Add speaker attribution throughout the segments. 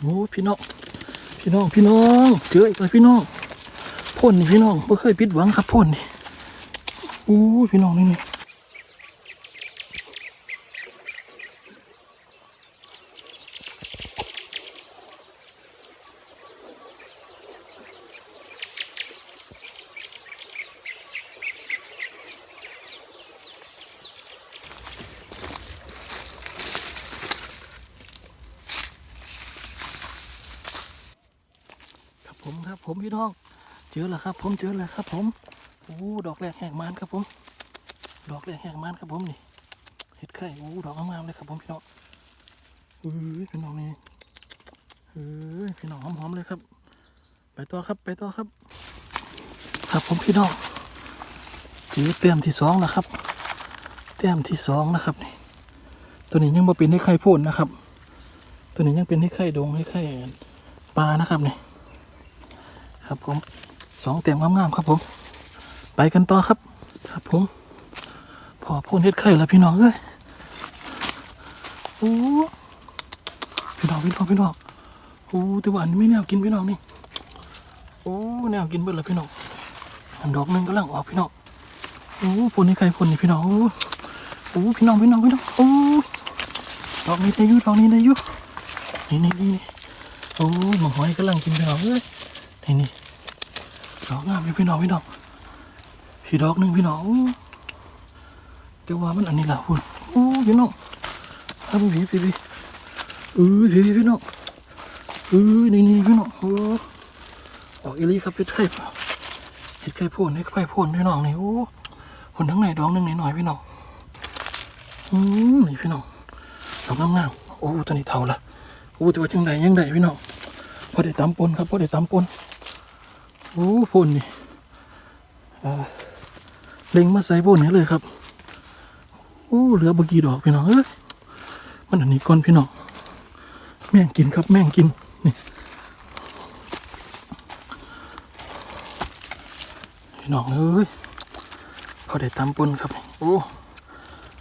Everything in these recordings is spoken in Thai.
Speaker 1: โอ้พี่น้องพี่น้องพี่น้องเจออีกแล้วพี่น้องพ่นนี่พี่น้องไม่เคยปิดหวังครับพ่นนี่โอ้พี่น้องนี่นี่ ผมครับผมพี่น้องเจอแล้วครับ ผมเจอแล้วครับ ผมโอ้ดอกแรกแหกมันครับผม ดอกแรกแหกมันครับผมนี่เห็ดไข่โอ้ดอกงามๆเลยครับผมพี่น้องเอ้ยพี่น้องนี่เอ้ยพี่น้องหอมๆเลยครับ ไปต่อครับไปต่อครับ ครับผมพี่น้องเจอเต็มที่สองแล้วครับเต็มที่สองนะครับนี่ตัวนี้ยังบ่เป็นให้ไข่พ่นนะครับ ตัวนี้ยังเป็นให้ไข่ดงให้ไข่ปลานะครับนี่ ครับผมสองเต็มงามๆครับผม ไปกันต่อครับ ครับผม พอพ่นเฮ็ดไข่แล้วพี่น้องเอ้ยโอ้พี่น้องพี่น้องพี่น้องโอ้แต่ว่าอันนี้ไม่แนวกินพี่น้องนี่โอ้แนวกินเบิดแล้วพี่น้องอันดอกหนึงกำลังออกพี่น้องโอ้พ่นให้ไข่พ่นนี่พี่น้องโอ้พี่น้องพี่น้องพี่น้องโอ้ดอกนี้ได้ยุดอกนี้ได้ยุนี่นี่นี่โอ้หมอหอยกำลังกินพี่น้องเอ้ย นี่นี่ดอกงามอยู่พี่น้องพี่น้องพี่ดอกหนึ่งพี่น้องแต่ว่ามันอันนี้แหละคุณโอ้พี่น้องทำพี่พี่พี่เออพี่พี่น้องเออนี่นี่พี่น้องโอ้ออกอีหลีครับเห็ดไข่เห็ดไข่พ่นเห็ดไข่พ่นพี่น้องนี่โอ้คนทั้งไหนดอกหนึ่งหน่อยพี่น้องอืมนี่พี่น้องดอกงามๆโอ้ตัวนี้เท่าละโอ้แต่ว่าจังใดยังใดพี่น้องพอได้ตำปนครับพอได้ตำปน อ้พ่นนี่เล็งมาใส่พวกนี้เลยครับโอ้เหลือบกี่ดอกพี่น้องเอ้ยมันอันนี้ก่อนพี่น้องแม่งกินครับแม่งกินนี่พี่น้องเอ้ยพอได้ตำปนครับโอ้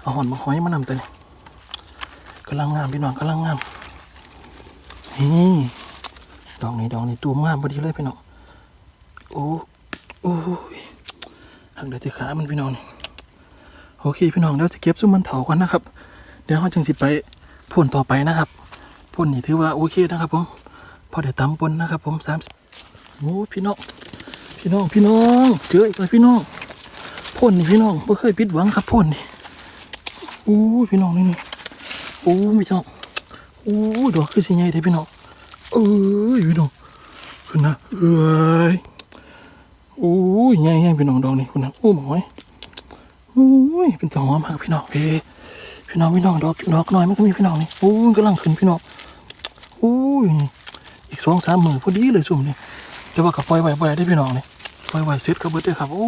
Speaker 1: เอาหอนมาหอยมานำแต่นี่กำลังงามพี่น้องกำลังงามนี่ดอกนี้ดอกนี้ตัวงามพอดีเลยพี่น้อง อ้โอ้ยหักเดี๋ยวที่ขามันพี่น้องโอเคพี่น้องเดี๋ยวจะเก็บซุ่มมันเถาก่อนนะครับ เดี๋ยวเขาจึงสิไปพ่นต่อไปนะครับพ่นนี่ถือว่าโอเคนะครับผมพอเดี๋ยวตำปนนะครับ ผมสามโอ้พี่น้องพี่น้องพี่น้องเจออีกแล้วพี่น้องพ่นนี่พี่น้องไม่เคยผิดหวังครับพ่นนี่โอ้พี่น้องนี่นี่โอ้พี่น้องโอ้ดอกคือสิใหญ่แท้พี่น้องเอ้ยพี่น้องขึ้นนะเอ้ย อ้ยง่ายๆพี่น้องดอกนี่คุณนะโอ้หมอยโอ้ยเป็นตัวหอมมากพี่น้องเอ้พี่น้องพี่น้องดอกดอกน้อยมันก็มีพี่น้องนี่โอ้ยกำลังขึ้นพี่น้องโอ้ยอีกสองสามหมื่นพอดีเลยสุ่มนี่จะว่ากับปล่อยไว้ปล่อยได้พี่น้องนี่ปล่อยไว้เสร็จก็เบิดเลยครับโอ้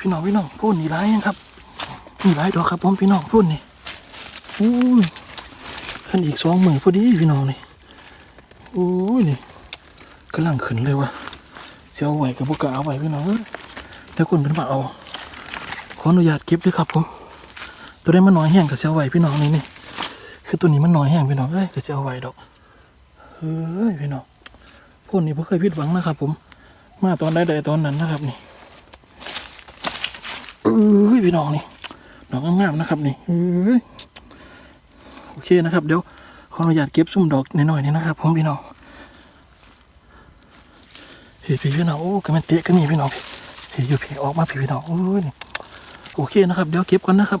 Speaker 1: พี่น้องพี่น้องพูดนี่ร้ายยังครับนี่ร้ายดอกครับผมพี่น้องพูดนี่โอ้ยขึ้นอีกสองหมื่นพอดีพี่น้องนี่โอ้ยนี่กำลังขึ้นเลยว่ะ เสียวไหวกับพวกกเอาไหวพี่น้องเอ้ยแล้วคนเป็นมาเอา ขออนุญาตเก็บด้วยครับผม ตัวนี้มันน้อยแห้งกับเสียวไหวพี่น้องนี่นี่ คือตัวนี้มันน้อยแห้งพี่น้องเอ้ยกับเสียวไหวดอก เฮ้ยพี่น้องพวกนี้ผมเคยผิดหวังนะครับ ผม มาตอนใดๆตอนนั้นนะครับนี่เอ้ยพี่น้องนี่ดอกงามๆนะครับนี่เอ้ยโอเคนะครับ เดี๋ยวขออนุญาตเก็บซุ่มดอกหน่อยๆนี่นะครับ ผมพี่น้อง พี่พี่พี่น้องโอ้ก็มันเตะก็มีพี่น้องพี่อยู่พี่ออกมาพี่พี่น้องโอ้ยโอเคนะครับ เดี๋ยวเก็บกันนะครับ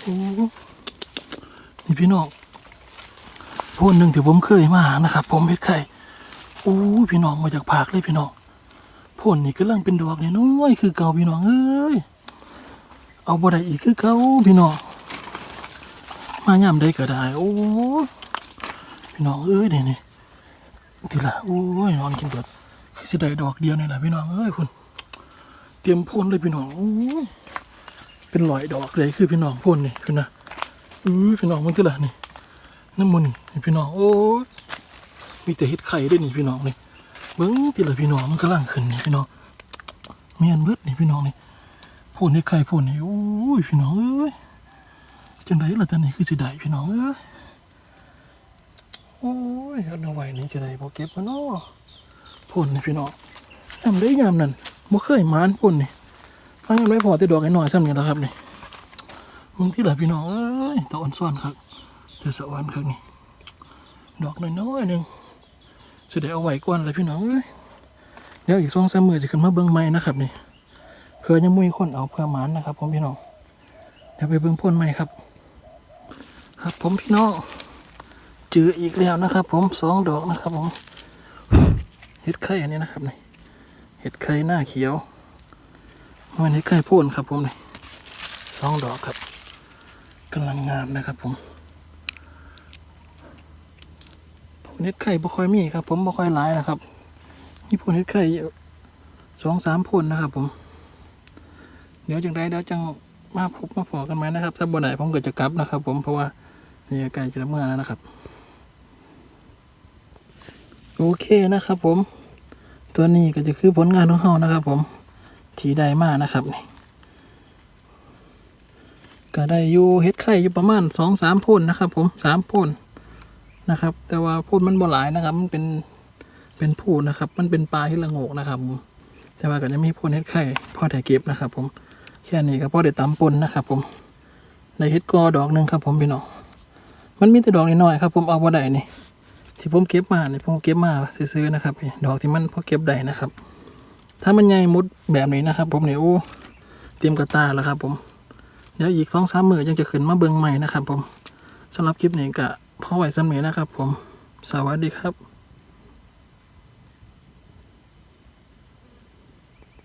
Speaker 1: โอ้นี่พี่น้องพนหนึ่งที่ผมเคยมานะครับ ผมเพชรไข่โอ้ยพี่น้องมาจากภาคเลยพี่น้องพ่นนี่กำลังเป็นดอกเนี่ยน้อยคือเก่าพี่น้องเอ้ยเอาบ่ได้อีกคือเก่าพี่น้อง มาย่ำได้ก็ได้ โอ้ยพี่น้องเอ้ยเนี่นี่ทีละโอ้ยนอนกินเบิดคือสิได้ดอกเดียวนี่แหละพี่น้องเอ้ยคุณเตรียมพ่นเลยพี่น้องโอ้ยเป็นรอยดอกเลยคือพี่น้องพ่นนี่คือนะเอ้ยพี่น้องมันทีละนี่น้ำมันนี่พี่น้องโอ้ยมีแต่เห็ดไข่ด้วยนี่พี่น้องนี่เบิ้งทีละพี่น้องมันกำลังขึ้นนี่พี่น้องเมียนเบิดนี่พี่น้องนี่พ่พูดให้ใครพูดนี่โอ้ยพี่น้องเอ้ย จังไดล่ะตอนนี้คือสิได้พี่น้องเอ้ยโอ้ยเอาไว้นี่จะได้บ่เก็บมาเนาะพูดนี่พี่น้องทำได้ยามนั่นบ่เคยมานพูดนี่ฟังกันไว้พอแต่ดอกไอ้น้อยซ้ำนี่แหละครับนี่มึงที่หละพี่น้องเอ้ยตะอ่อนซ่อนครับเจอสะอ่อนครับนี่ดอกน้อยๆหนึงสิได้เอาไว้ก่อนเลยพี่น้องเอ้ยเดี๋ยวอีกสองสามมือจะขึ้นมาเบิ่งใหม่นะครับนี่เพื่อยังมุ้ยคนเอาเพื่อมันนะครับผมพี่น้องเดี๋ยวไปเบิ่งพ่นใหม่ครับ ครับผมพี่น้องเจออีกแล้วนะครับ ผมสองดอกนะครับผมเห็ดไข่อันนี้นะครับนี่เห็ดไข่หน้าเขียวมันเห็ดไข่พ่นครับ ผมนี่สองดอกครับกำลังงามนะครับ ผมผมเห็ดไข่บ่ค่อยมีครับ ผมบ่ค่อยหลายนะครับนี่พ่นเห็ดไข่อยู่สองสามพ่นนะครับ ผม เดี๋ยวจังไรเดี๋ยวจังมาพบมาพอกันไหมนะครับถ้าบ่ไหนผมก็จะกลับนะครับ ผมเพราะว่า นี่ใกล้จะเมื่อแล้วนะครับ โอเคนะครับ ผม ตัวนี้ก็จะคือผลงานของเรานะครับ ผมที่ได้มากนะครับนี่ก็ได้อยู่เฮ็ดไข่อยู่ประมาณสองสามพ่นนะครับ ผมสามพ่นนะครับ แต่ว่าพ่นมันบ่หลายนะครับ มันเป็นเป็นผู้นะครับ มันเป็นปลาที่ละโงกนะครับผมแต่ว่าก็จะมีพ่นเฮ็ดไข่พอได้เก็บนะครับ ผมแค่นี้ก็พอได้ตำปนนะครับ ผมในเฮ็ดกอดอกหนึ่งครับ ผมพี่น้อง มันมีแต่ดอกน้อยๆครับ ผมเอาบ่ได้นี่ที่ผมเก็บมาเนี่ยผมเก็บมาซื้อๆนะครับดอกที่มันพอเก็บได้นะครับ ถ้ามันใหญ่มุดแบบนี้นะครับ ผมเนี่ยโอ้เตรียมกระตาแล้วครับ ผมเดี๋ยวอีกสองสามมือยังจะขึ้นมาเบิ้งใหม่นะครับ ผมสำหรับคลิปนี้ก็พอไหวสำเนีนะครับ ผมสวัสดีครับ